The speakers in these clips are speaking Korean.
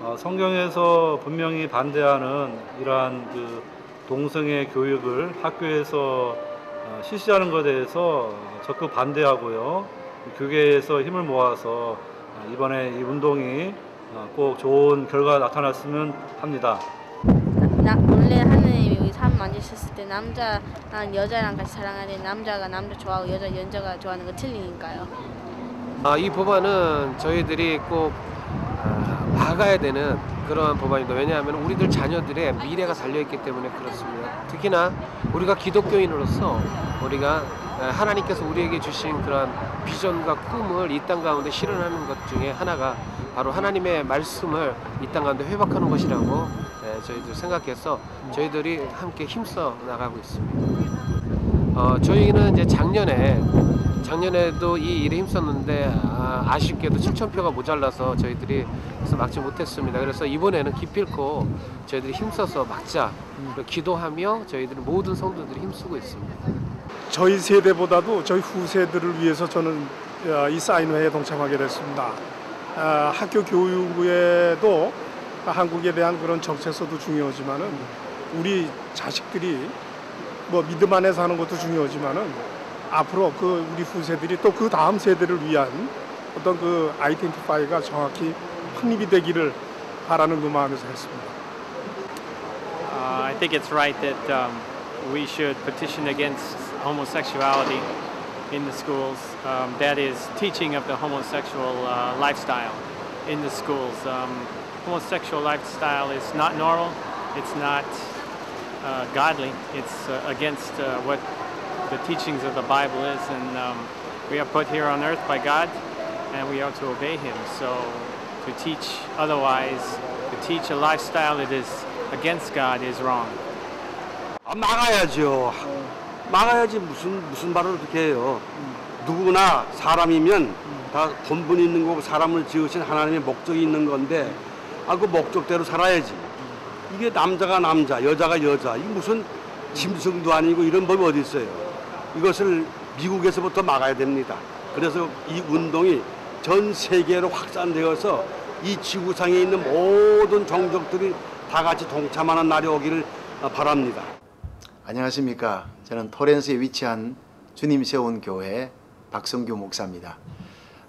어, 성경에서 분명히 반대하는 이러한 그 동성애 교육을 학교에서 어, 실시하는 것에 대해서 적극 반대하고요. 교계에서 힘을 모아서 어, 이번에 이 운동이 어, 꼭 좋은 결과가 나타났으면 합니다. 나, 원래 하느님이 여기 사람 만드셨을 때 남자랑 여자랑 같이 사랑하는데 남자가 남자 좋아하고 여자 여자가 좋아하는 거 틀리니까요. 아, 이 법안은 저희들이 꼭 아, 막아야 되는 그러한 법안입니다. 왜냐하면 우리들 자녀들의 미래가 달려있기 때문에 그렇습니다. 특히나 우리가 기독교인으로서 우리가 아, 하나님께서 우리에게 주신 그런 비전과 꿈을 이 땅 가운데 실현하는 것 중에 하나가 바로 하나님의 말씀을 이 땅 가운데 회복하는 것이라고 예, 저희들 생각해서 저희들이 함께 힘써 나가고 있습니다. 어, 저희는 이제 작년에 작년에도 이 일에 힘썼는데 아, 쉽게도 7천 표가 모자라서 저희들이 그래서 막지 못했습니다. 그래서 이번에는 기필코 저희들이 힘써서 막자 기도하며 저희들이 모든 성도들이 힘쓰고 있습니다. 저희 세대보다도 저희 후세들을 위해서 저는 어, 이 사인회에 동참하게 됐습니다. 아, 학교 교육에도 한국에 대한 그런 정책서도 중요하지만은 우리 자식들이 뭐 믿음 안에서 하는 것도 중요하지만은 앞으로 그 우리 후세들이 또 그 다음 세대를 위한 어떤 그 아이덴티파이가 정확히 확립이 되기를 바라는 그 마음에서 했습니다. Uh, I think it's right that um, we should petition against homosexuality in the schools. Um, that is, teaching of the homosexual uh, lifestyle in the schools. Um, homosexual lifestyle is not normal. It's not uh, godly. It's uh, against uh, what the teachings of the Bible is, and um, we are put here on earth by God, and we are to obey Him. So, to teach otherwise, to teach a lifestyle that is against God is wrong. 아, 막아야죠. 막아야지 무슨 무슨 말을 그렇게 해요. 누구나 사람이면 다 본분 있는 거고 사람을 지으신 하나님의 목적이 있는 건데 아 그 목적대로 살아야지. 이게 남자가 남자, 여자가 여자. 이 무슨 짐승도 아니고 이런 법이 어디 있어요. 이것을 미국에서부터 막아야 됩니다. 그래서 이 운동이 전 세계로 확산되어서 이 지구상에 있는 모든 종족들이 다 같이 동참하는 날이 오기를 어, 바랍니다. 안녕하십니까. 저는 토렌스에 위치한 주님 세운 교회 박성규 목사입니다.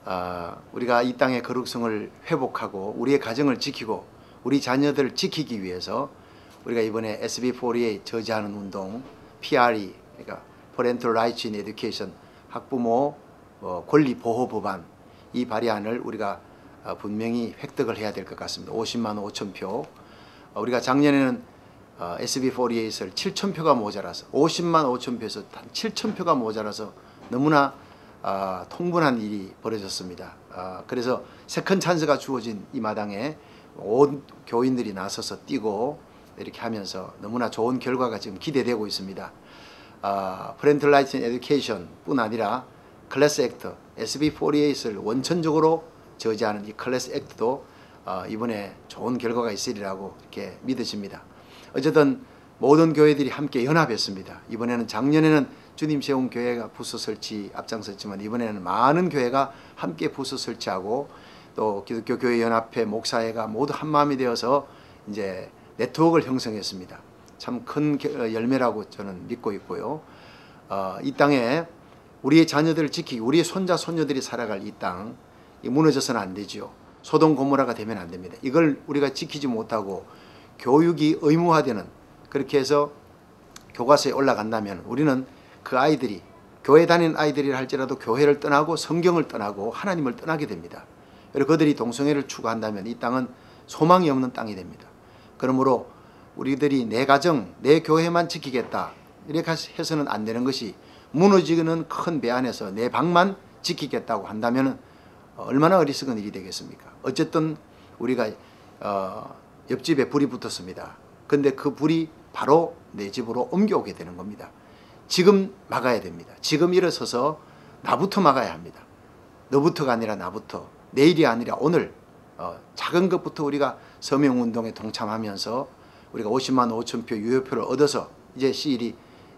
아, 우리가 이 땅의 거룩성을 회복하고 우리의 가정을 지키고 우리 자녀들을 지키기 위해서 우리가 이번에 SB4에 저지하는 운동 PRE 그러니까 Parental Rights in Education 학부모 어, 권리 보호 법안 이 발의안을 우리가 어, 분명히 획득을 해야 될 것 같습니다. 50만 5천 표. 어, 우리가 작년에는 어, SB48에서 7천 표가 모자라서 50만 5천 표에서 단 7천 표가 모자라서 너무나 아, 통분한 일이 벌어졌습니다. 아, 그래서 세컨 찬스가 주어진 이 마당에 온 교인들이 나서서 뛰고 이렇게 하면서 너무나 좋은 결과가 지금 기대되고 있습니다. 아, 프렌틀 라이트 에듀케이션뿐 아니라 클래스 액트 SB48을 원천적으로 저지하는 이 클래스 액트도 어, 이번에 좋은 결과가 있으리라고 이렇게 믿으십니다. 어쨌든 모든 교회들이 함께 연합했습니다. 이번에는 작년에는 주님 세운 교회가 부서 설치 앞장섰지만 이번에는 많은 교회가 함께 부서 설치하고 또 기독교 교회 연합회 목사회가 모두 한 마음이 되어서 이제 네트워크를 형성했습니다. 참 큰 열매라고 저는 믿고 있고요. 어, 이 땅에 우리의 자녀들을 지키기, 우리의 손자 손녀들이 살아갈 이 땅, 이 무너져서는 안 되지요. 소동 고모라가 되면 안 됩니다. 이걸 우리가 지키지 못하고 교육이 의무화되는 그렇게 해서 교과서에 올라간다면 우리는 그 아이들이 교회 다니는 아이들이라 할지라도 교회를 떠나고 성경을 떠나고 하나님을 떠나게 됩니다. 그리고 그들이 동성애를 추구한다면 이 땅은 소망이 없는 땅이 됩니다. 그러므로 우리들이 내 가정, 내 교회만 지키겠다 이렇게 해서는 안 되는 것이 무너지는 큰 배 안에서 내 방만 지키겠다고 한다면 얼마나 어리석은 일이 되겠습니까? 어쨌든 우리가 어, 옆집에 불이 붙었습니다. 근데 그 불이 바로 내 집으로 옮겨오게 되는 겁니다. 지금 막아야 됩니다. 지금 일어서서 나부터 막아야 합니다. 너부터가 아니라 나부터 내일이 아니라 오늘 어, 작은 것부터 우리가 서명운동에 동참하면서 우리가 50만 5천 표 유효표를 얻어서 이제 시일이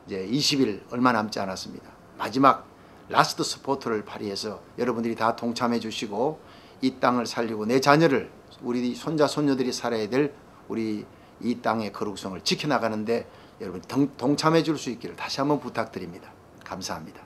이제 20일 얼마 남지 않았습니다. 마지막 라스트 스포트를 발휘해서 여러분들이 다 동참해 주시고 이 땅을 살리고 내 자녀를 우리 손자 손녀들이 살아야 될 우리 이 땅의 거룩성을 지켜나가는데 여러분 동, 동참해 줄 수 있기를 다시 한번 부탁드립니다. 감사합니다.